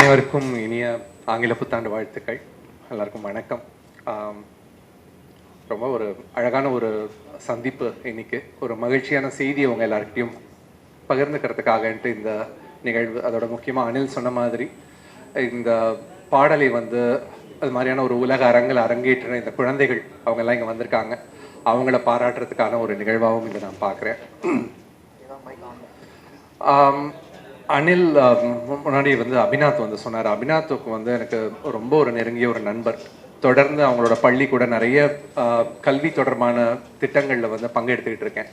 அனைவருக்கும் இனிய ஆங்கில புத்தாண்டு வாழ்த்துக்கள். எல்லாருக்கும் வணக்கம். ரொம்ப ஒரு அழகான ஒரு சந்திப்பு இன்னைக்கு. ஒரு மகிழ்ச்சியான செய்தி உங்க எல்லாருக்கிட்டையும் பகிர்ந்துக்கிறதுக்காகன்ட்டு இந்த நிகழ்வு. அதோட முக்கியமாக அனில் சொன்ன மாதிரி இந்த பாடலை வந்து அது மாதிரியான ஒரு உலக அரங்கில் அரங்கேற்றின இந்த குழந்தைகள் அவங்க எல்லாம் இங்கே வந்திருக்காங்க. அவங்கள பாராட்டுறதுக்கான ஒரு நிகழ்வாகவும் இதை நான் பார்க்குறேன் அனில் முன்னாடி வந்து அபிநாத் வந்து சொன்னார். அபிநாத்துக்கு வந்து எனக்கு ரொம்ப ஒரு நெருங்கிய ஒரு நண்பர். தொடர்ந்து அவங்களோட பள்ளி கூட நிறைய கல்வி தொடர்பான திட்டங்களில் வந்து பங்கெடுத்துக்கிட்டு இருக்கேன்.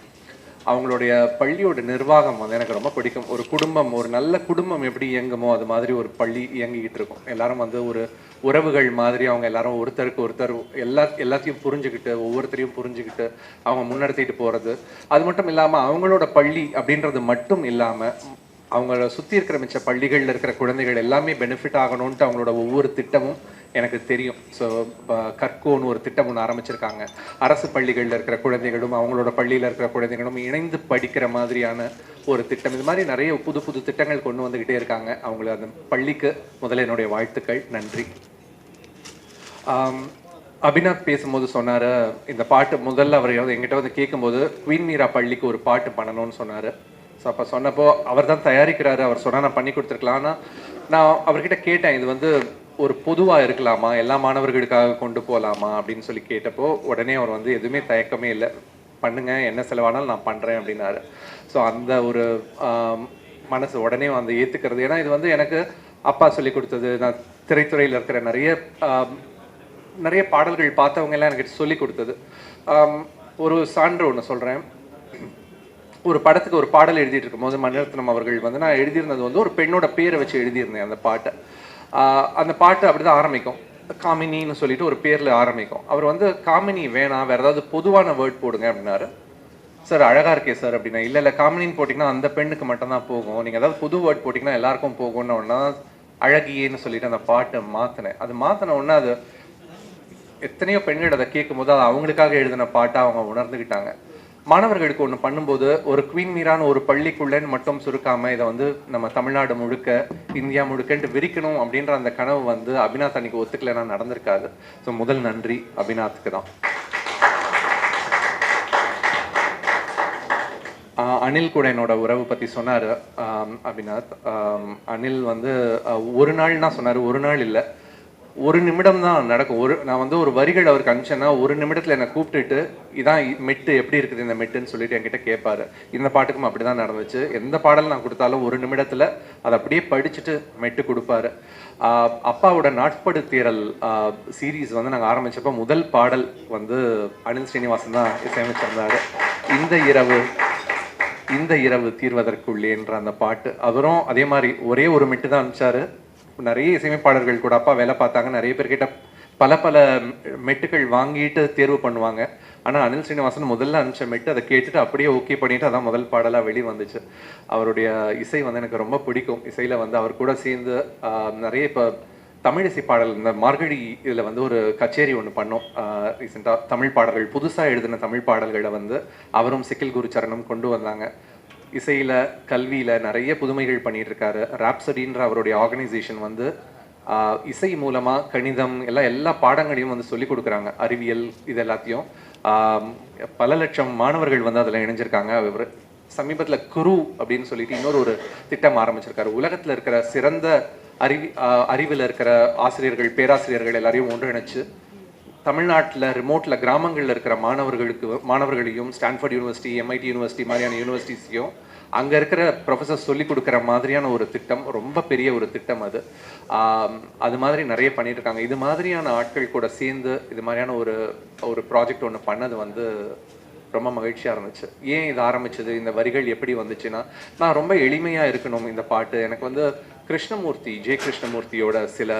அவங்களுடைய பள்ளியோட நிர்வாகம் வந்து எனக்கு ரொம்ப பிடிக்கும். ஒரு குடும்பம் ஒரு நல்ல குடும்பம் எப்படி இயங்குமோ அது மாதிரி ஒரு பள்ளி இயங்கிக்கிட்டு இருக்கும். எல்லாரும் வந்து ஒரு உறவுகள் மாதிரி அவங்க எல்லாரும் ஒருத்தருக்கு ஒருத்தர் எல்லா எல்லாத்தையும் புரிஞ்சுக்கிட்டு ஒவ்வொருத்தரையும் புரிஞ்சுக்கிட்டு அவங்க முன்னெடுத்திட்டு போகிறது அது மட்டும் இல்லாமல் அவங்களோட பள்ளி அப்படின்றது மட்டும் இல்லாமல் அவங்கள சுற்றி இருக்கிற மிச்ச பள்ளிகளில் இருக்கிற குழந்தைகள் எல்லாமே பெனிஃபிட் ஆகணும்ன்ட்டு அவங்களோட ஒவ்வொரு திட்டமும் எனக்கு தெரியும். ஸோ கற்கோன்னு ஒரு திட்டம் ஒன்று ஆரம்பிச்சிருக்காங்க. அரசு பள்ளிகளில் இருக்கிற குழந்தைகளும் அவங்களோட பள்ளியில் இருக்கிற குழந்தைகளும் இணைந்து படிக்கிற மாதிரியான ஒரு திட்டம். இது மாதிரி நிறைய புது புது திட்டங்கள் கொண்டு வந்துக்கிட்டே இருக்காங்க. அவங்கள அந்த பள்ளிக்கு முதல்ல என்னுடைய வாழ்த்துக்கள். நன்றி. அபிநாத் பேசும்போது சொன்னார் இந்த பாட்டு முதல்ல அவர் எங்கிட்ட வந்து கேட்கும்போது குவீன் மீரா பள்ளிக்கு ஒரு பாட்டு பண்ணணும்னு சொன்னார். ஸோ அப்போ சொன்னப்போ அவர் தான் தயாரிக்கிறாரு அவர் சொன்னால் நான் பண்ணி கொடுத்துருக்கலாம் ஆனால் நான் அவர்கிட்ட கேட்டேன் இது வந்து ஒரு பொதுவாக இருக்கலாமா? எல்லா மாணவர்களுக்காக கொண்டு போகலாமா அப்படின்னு சொல்லி கேட்டப்போ உடனே அவர் வந்து எதுவுமே தயக்கமே இல்லை. பண்ணுங்க என்ன செலவானாலும் நான் பண்ணுறேன் அப்படின்னாரு. ஸோ அந்த ஒரு மனசு உடனே வந்து ஏற்றுக்கிறது ஏன்னா இது வந்து எனக்கு அப்பா சொல்லி கொடுத்தது. நான் திரைத்துறையில் இருக்கிற நிறைய நிறைய பாடல்கள் பார்த்தவங்க எல்லாம் எனக்கு சொல்லி கொடுத்தது. ஒரு சான்று ஒன்று சொல்கிறேன் ஒரு படத்துக்கு ஒரு பாடல் எழுதிட்டு இருக்கும்போது மணிரத்னம் அவர்கள் வந்து நான் எழுதியிருந்தது வந்து ஒரு பெண்ணோட பேரை வச்சு எழுதியிருந்தேன் அந்த பாட்டை. அந்த பாட்டு அப்படிதான் ஆரம்பிக்கும். காமினின்னு சொல்லிட்டு ஒரு பேர்ல ஆரம்பிக்கும். அவர் வந்து காமினி வேணாம் வேற ஏதாவது பொதுவான வேர்ட் போடுங்க அப்படின்னாரு. சார் அழகா இருக்கே சார் அப்படின்னா இல்ல இல்ல காமினின்னு போட்டிங்கன்னா அந்த பெண்ணுக்கு மட்டும்தான் போகும். நீங்க ஏதாவது புது வேர்ட் போட்டிங்கன்னா எல்லாருக்கும் போகும்னு ஒன்றா அழகியேன்னு சொல்லிட்டு அந்த பாட்டை மாத்தினேன். அது மாத்தின உடனே அது எத்தனையோ பெண்கள் அதை கேட்கும்போது அது அவங்களுக்காக எழுதின பாட்டை அவங்க உணர்ந்துக்கிட்டாங்க மாணவர்களுக்கு ஒன்று பண்ணும்போது ஒரு குவீன் மீரான ஒரு பள்ளிக்குள்ளேன்னு மட்டும் சுருக்காமல் இதை வந்து நம்ம தமிழ்நாடு முழுக்க இந்தியா முழுக்கன்ட்டு விரிக்கணும் அப்படின்ற அந்த கனவு வந்து அபிநாத் அன்னைக்கு ஒத்துக்கலைன்னா நடந்திருக்காது. ஸோ முதல் நன்றி அபிநாத்துக்கு தான். அனில் கூட என்னோட உறவு பத்தி சொன்னாரு அபிநாத். அனில் வந்து ஒரு நாள்னா சொன்னாரு ஒரு நாள் இல்லை. ஒரு நிமிடம் தான் நடக்கும். ஒரு நான் வந்து ஒரு வரிகள் அவருக்கு அனுப்பிச்சேன்னா ஒரு நிமிடத்தில் என்னை கூப்பிட்டுட்டு இதான் மெட்டு எப்படி இருக்குது இந்த மெட்டுன்னு சொல்லிட்டு என்கிட்ட கேட்பாரு இந்த பாட்டுக்கும் அப்படிதான் நடந்துச்சு. எந்த பாடல் நான் கொடுத்தாலும் ஒரு நிமிடத்தில் அதை அப்படியே படிச்சுட்டு மெட்டு கொடுப்பாரு. அப்பாவோட நாட்படு தீரல் சீரீஸ் வந்து நாங்கள் ஆரம்பித்தப்போ முதல் பாடல் வந்து அனில் ஸ்ரீனிவாசன் தான் இசையமைச்சிருந்தாரு இந்த இரவு இந்த இரவு தீர்வதற்குள்ளேன்ற அந்த பாட்டு. அவரும் அதே மாதிரி ஒரே ஒரு மெட்டு தான் அனுப்பிச்சாரு. நிறைய இசையமைப்பாளர்கள் கூட அப்பா வேலை பார்த்தாங்க. நிறைய பேர்கிட்ட பல பல மெட்டுகள் வாங்கிட்டு தேர்வு பண்ணுவாங்க. ஆனால் அனில் ஸ்ரீனிவாசன் முதல்ல அனுப்பிச்ச மெட்டு அதை கேட்டுட்டு அப்படியே ஓகே பண்ணிட்டு அதான் முதல் பாடலாக வெளியே வந்துச்சு. அவருடைய இசை வந்து எனக்கு ரொம்ப பிடிக்கும். இசையில் வந்து அவர் கூட சேர்ந்து நிறைய இப்போ தமிழ் இசை பாடல் இந்த மார்கழி இதில் வந்து ஒரு கச்சேரி ஒன்று பண்ணோம். ரீசெண்டாக தமிழ் பாடல்கள் புதுசாக எழுதின தமிழ் பாடல்களை வந்து அவரும் சிக்கில் குருச்சரணம் கொண்டு வந்தாங்க. இசையில் கல்வியில் நிறைய புதுமைகள் பண்ணிகிட்ருக்காரு ராப்சடின்ற அவருடைய ஆர்கனைசேஷன் வந்து இசை மூலமாக கணிதம் எல்லாம் எல்லா பாடங்களையும் வந்து சொல்லிக் கொடுக்குறாங்க. அறிவியல் இது எல்லாத்தையும். பல லட்சம் மாணவர்கள் வந்து அதில் இணைஞ்சிருக்காங்க. அவர் சமீபத்தில் குரு அப்படின்னு சொல்லிட்டு இன்னொரு ஒரு திட்டம் ஆரம்பிச்சிருக்காரு. உலகத்தில் இருக்கிற சிறந்த அறிவி அறிவில் இருக்கிற ஆசிரியர்கள் பேராசிரியர்கள் எல்லாரையும் ஒன்றிணைச்சு தமிழ்நாட்டில் ரிமோட்டில் கிராமங்களில் இருக்கிற மாணவர்களுக்கு மாணவர்களையும் ஸ்டான்ஃபோர்ட் யூனிவர்சிட்டி எம்ஐடி யூனிவர்சிட்டி மாதிரியான யூனிவர்சிட்டிஸையும் அங்கே இருக்கிற ப்ரொஃபஸர் சொல்லி கொடுக்குற மாதிரியான ஒரு திட்டம் ரொம்ப பெரிய ஒரு திட்டம் அது. அது மாதிரி நிறைய பண்ணிட்டு இருக்காங்க இது மாதிரியான ஆட்கள் கூட சேர்ந்து இது மாதிரியான ஒரு ஒரு ப்ராஜெக்ட் ஒன்று பண்ணது வந்து ரொம்ப மகிழ்ச்சியாக இருந்துச்சு. ஏன் இது ஆரம்பிச்சது? இந்த வரிகள் எப்படி வந்துச்சுன்னா நான் ரொம்ப எளிமையாக இருக்கணும் இந்த பாட்டு. எனக்கு வந்து கிருஷ்ணமூர்த்தி ஜெய கிருஷ்ணமூர்த்தியோட சில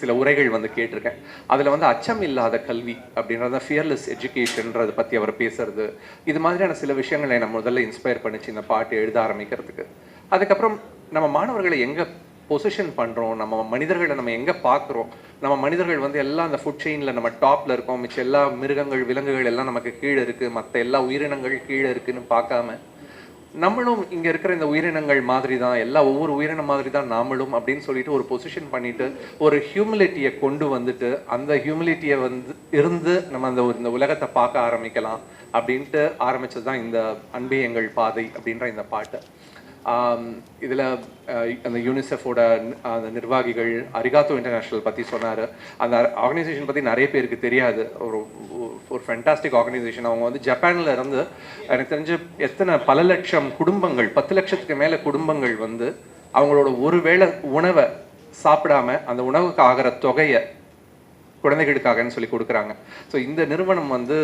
சில உரைகள் வந்து கேட்டிருக்கேன். அதில் வந்து அச்சம் இல்லாத கல்வி அப்படின்றத ஃபியர்லெஸ் எஜுகேஷன்ன்றதை பற்றி அவர் பேசுறது. இது மாதிரியான சில விஷயங்களை நம்ம முதல்ல இன்ஸ்பயர் பண்ணிச்சு இந்த பாட்டு எழுத ஆரம்பிக்கிறதுக்கு. அதுக்கப்புறம் நம்ம மாணவர்களை எங்கே பொசிஷன் பண்ணுறோம் நம்ம மனிதர்களை நம்ம எங்கே பார்க்குறோம் நம்ம மனிதர்கள் வந்து எல்லாம் அந்த ஃபுட் செயினில் நம்ம டாப்பில் இருக்கோம். மிச்ச எல்லா மிருகங்கள் விலங்குகள் எல்லாம் நமக்கு கீழே இருக்குது மற்ற எல்லா உயிரினங்கள் கீழே இருக்குன்னு பார்க்காம நம்மளும் இங்கே இருக்கிற இந்த உயிரினங்கள் மாதிரி தான் எல்லா ஒவ்வொரு உயிரினம் மாதிரி தான் நாமளும் அப்படின்னு சொல்லிட்டு ஒரு பொசிஷன் பண்ணிட்டு ஒரு ஹியூமிலிட்டியை கொண்டு வந்துட்டு அந்த ஹியூமிலிட்டியை வந்து இருந்து நம்ம அந்த ஒரு- இந்த உலகத்தை பார்க்க ஆரம்பிக்கலாம் அப்படின்ட்டு ஆரம்பிச்சது தான் இந்த அன்பே எங்கள் பாதை அப்படின்ற இந்த பாட்டு. இதில் அந்த யூனிசெஃபோட அந்த நிர்வாகிகள் அரிகாத்தோ இன்டர்நேஷ்னல் பற்றி சொன்னார். அந்த ஆர்கனைசேஷன் பற்றி நிறைய பேருக்கு தெரியாது. ஒரு ஒரு ஃபென்டாஸ்டிக் ஆர்கனைசேஷன் அவங்க வந்து ஜப்பானில் இருந்து எனக்கு தெரிஞ்சு எத்தனை பல லட்சம் குடும்பங்கள் பத்து லட்சத்துக்கு மேலே குடும்பங்கள் வந்து அவங்களோட ஒரு வேளை உணவை சாப்பிடாம அந்த உணவுக்கு ஆகிற தொகையை குழந்தைகளுக்காகன்னு சொல்லி கொடுக்குறாங்க. ஸோ இந்த நிறுவனம் வந்து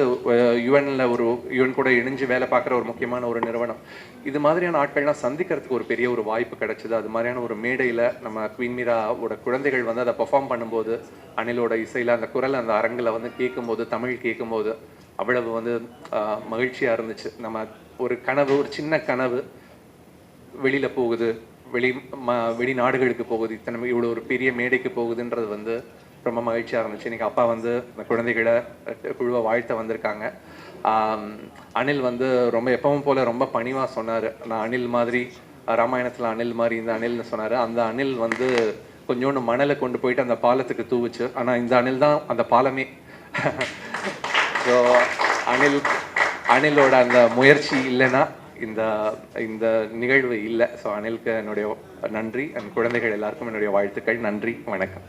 யுஎனில் ஒரு யுஎன் கூட இணைஞ்சு வேலை பார்க்குற ஒரு முக்கியமான ஒரு நிறுவனம். இது மாதிரியான ஆட்கள்லாம் சந்திக்கிறதுக்கு ஒரு பெரிய ஒரு வாய்ப்பு கிடைச்சிது. அது மாதிரியான ஒரு மேடையில் நம்ம குவீன் மீராவோட குழந்தைகள் வந்து அதை பெர்ஃபார்ம் பண்ணும்போது அணிலோட இசையில் அந்த குரல் அந்த அரங்கில் வந்து கேட்கும்போது தமிழ் கேட்கும்போது அவ்வளவு வந்து மகிழ்ச்சியாக இருந்துச்சு. நம்ம ஒரு கனவு ஒரு சின்ன கனவு வெளியில் போகுது. வெளி ம வெளிநாடுகளுக்கு போகுது. இத்தனை இவ்வளோ ஒரு பெரிய மேடைக்கு போகுதுன்றது வந்து ரொம்ப மகிழ்ச்சியாக இருந்துச்சு. இன்றைக்கி அப்பா வந்து இந்த குழந்தைகளை குழுவை வாழ்த்த வந்திருக்காங்க. அனில் வந்து ரொம்ப எப்பவும் போல ரொம்ப பணிவாக சொன்னார். நான் அனில் மாதிரி ராமாயணத்தில் அனில் மாதிரி இந்த அனில்னு சொன்னார். அந்த அனில் வந்து கொஞ்சோண்டு மணலை கொண்டு போயிட்டு அந்த பாலத்துக்கு தூவுச்சு. ஆனால் இந்த அனில் தான் அந்த பாலமே. ஸோ அனில் அனிலோட அந்த முயற்சி இல்லைன்னா இந்த இந்த நிகழ்வு இல்லை. ஸோ அனிலுக்கு என்னுடைய நன்றி. அண்ட் குழந்தைகள் எல்லாருக்கும் என்னுடைய வாழ்த்துக்கள். நன்றி. வணக்கம்.